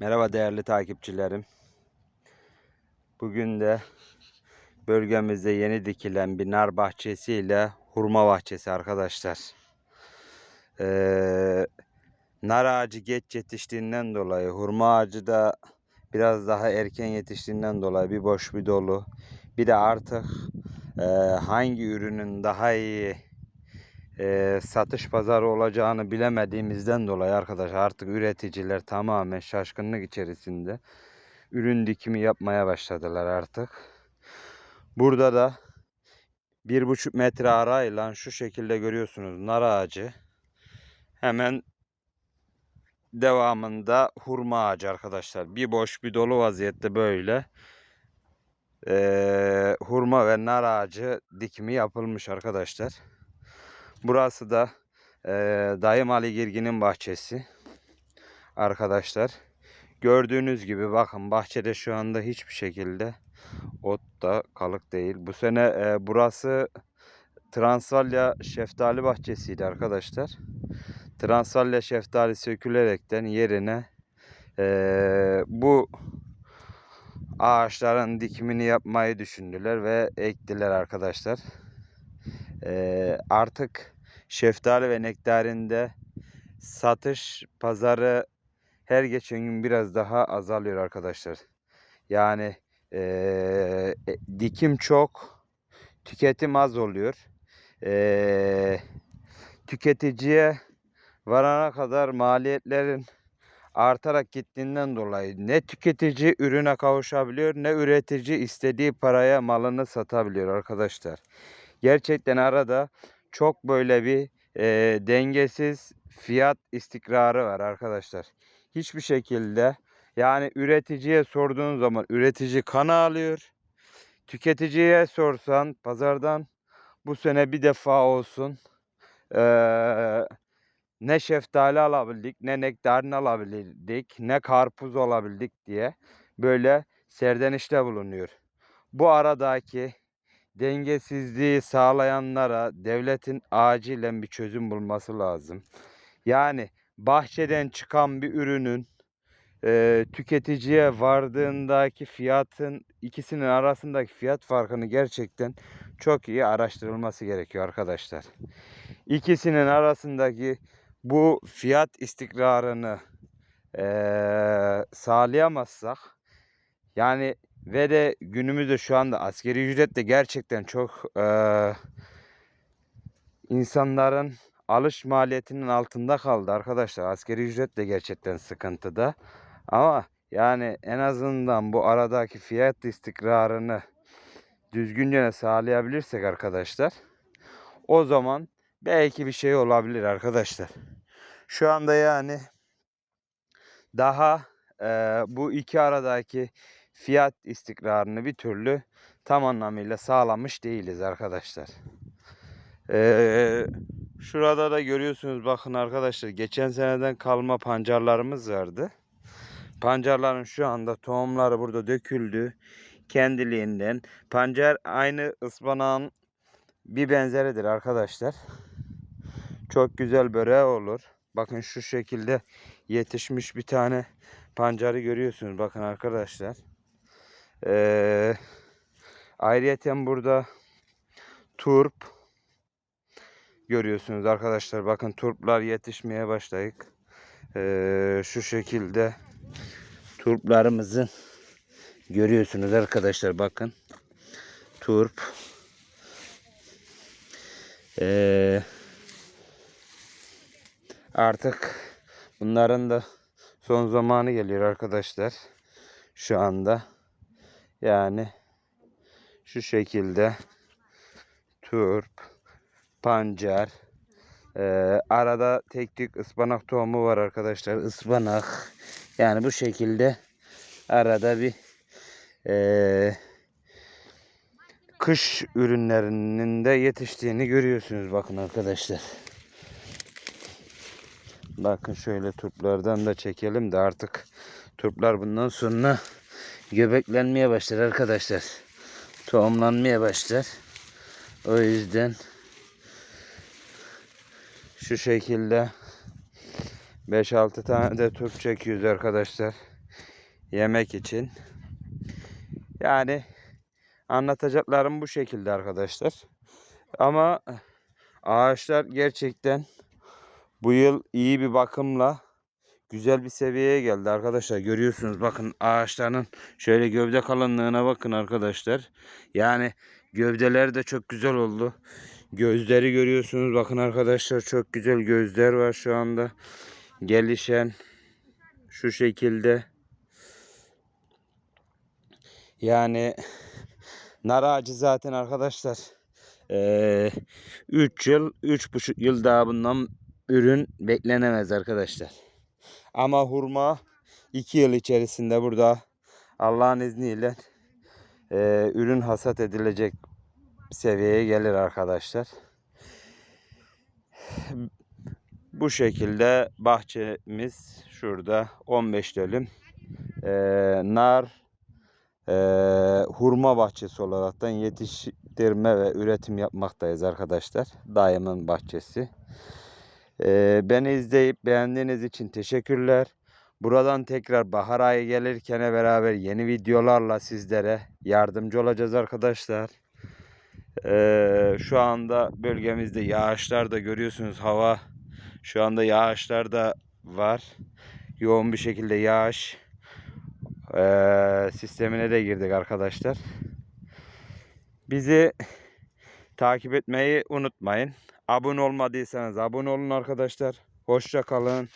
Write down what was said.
Merhaba değerli takipçilerim. Bugün de bölgemizde yeni dikilen bir nar bahçesi ile hurma bahçesi arkadaşlar. Ee, nar ağacı geç yetiştiğinden dolayı hurma ağacı da biraz daha erken yetiştiğinden dolayı bir boş bir dolu. Bir de artık e, hangi ürünün daha iyi e, satış pazarı olacağını bilemediğimizden dolayı arkadaşlar artık üreticiler tamamen şaşkınlık içerisinde ürün dikimi yapmaya başladılar artık. Burada da bir buçuk metre arayla şu şekilde görüyorsunuz nar ağacı. Hemen devamında hurma ağacı arkadaşlar. Bir boş bir dolu vaziyette böyle e, hurma ve nar ağacı dikimi yapılmış arkadaşlar. Burası da e, Dayım Ali Girgin'in bahçesi. Arkadaşlar. Gördüğünüz gibi bakın bahçede şu anda hiçbir şekilde ot da kalık değil. Bu sene e, burası Transvalya şeftali bahçesiydi arkadaşlar. Transvalya şeftali sökülerekten yerine e, bu ağaçların dikimini yapmayı düşündüler ve ektiler arkadaşlar. Artık şeftali ve nektarinde satış pazarı her geçen gün biraz daha azalıyor arkadaşlar. Yani e, dikim çok, tüketim az oluyor. Ee, tüketiciye varana kadar maliyetlerin artarak gittiğinden dolayı ne tüketici ürüne kavuşabiliyor ne üretici istediği paraya malını satabiliyor arkadaşlar. Gerçekten arada çok böyle bir e, dengesiz fiyat istikrarı var arkadaşlar. Hiçbir şekilde yani üreticiye sorduğun zaman üretici kana alıyor. Tüketiciye sorsan pazardan bu sene bir defa olsun eee, ne şeftali alabildik, ne nektarin alabildik, ne karpuz alabildik diye böyle serdenişte bulunuyor. Bu aradaki dengesizliği sağlayanlara devletin acilen bir çözüm bulması lazım. Yani bahçeden çıkan bir ürünün e, tüketiciye vardığındaki fiyatın ikisinin arasındaki fiyat farkını gerçekten çok iyi araştırılması gerekiyor arkadaşlar. İkisinin arasındaki bu fiyat istikrarını e, sağlayamazsak yani ve de günümüzde şu anda askeri ücret de gerçekten çok eee, insanların alış maliyetinin altında kaldı arkadaşlar. Askeri ücret de gerçekten sıkıntıda. Ama yani en azından bu aradaki fiyat istikrarını düzgünce sağlayabilirsek arkadaşlar o zaman belki bir şey olabilir arkadaşlar. Şu anda yani daha eee, bu iki aradaki fiyat istikrarını bir türlü tam anlamıyla sağlamış değiliz arkadaşlar. Ee, şurada da görüyorsunuz bakın arkadaşlar geçen seneden kalma pancarlarımız vardı. Pancarların şu anda tohumları burada döküldü. Kendiliğinden. Pancar aynı ıspanağın bir benzeridir arkadaşlar. Çok güzel böreği olur. Bakın şu şekilde yetişmiş bir tane pancarı görüyorsunuz. Bakın arkadaşlar. Ee, ayrıyeten burada turp görüyorsunuz arkadaşlar. Bakın turplar yetişmeye başlayık. Ee, şu şekilde turplarımızı görüyorsunuz arkadaşlar. Bakın turp. Ee, artık bunların da son zamanı geliyor arkadaşlar. Şu anda. Yani şu şekilde turp, pancar, eee, arada tek tük ıspanak tohumu var arkadaşlar. Ispanak. Yani bu şekilde arada bir eee, kış ürünlerinin de yetiştiğini görüyorsunuz bakın arkadaşlar. Bakın şöyle turplardan da çekelim de artık turplar bundan sonra göbeklenmeye başlar arkadaşlar. Tohumlanmaya başlar. O yüzden şu şekilde 5-6 tane de turp çekiyoruz arkadaşlar. yemek için. Yani anlatacaklarım bu şekilde arkadaşlar. Ama ağaçlar gerçekten bu yıl iyi bir bakımla güzel bir seviyeye geldi arkadaşlar. Görüyorsunuz bakın ağaçların şöyle gövde kalınlığına bakın arkadaşlar. Yani gövdeler de çok güzel oldu. Gözleri görüyorsunuz bakın arkadaşlar çok güzel gözler var şu anda. Gelişen şu şekilde. Yani nar ağacı zaten arkadaşlar 3 yıl 3,5 yıl daha bundan ürün beklenemez arkadaşlar. Ama hurma 2 yıl içerisinde burada Allah'ın izniyle eee, ürün hasat edilecek seviyeye gelir arkadaşlar. Bu şekilde bahçemiz şurada 15 dönüm eee, nar eee, hurma bahçesi olaraktan yetiştirme ve üretim yapmaktayız arkadaşlar. Dayımın bahçesi. Beni izleyip beğendiğiniz için teşekkürler. Buradan tekrar bahar ayı gelirken beraber yeni videolarla sizlere yardımcı olacağız arkadaşlar. Eee, şu anda bölgemizde yağışlar da görüyorsunuz hava şu anda yağışlar da var. Yoğun bir şekilde yağış eee, sistemine de girdik arkadaşlar. Bizi takip etmeyi unutmayın. Abone olmadıysanız abone olun arkadaşlar. Hoşça kalın.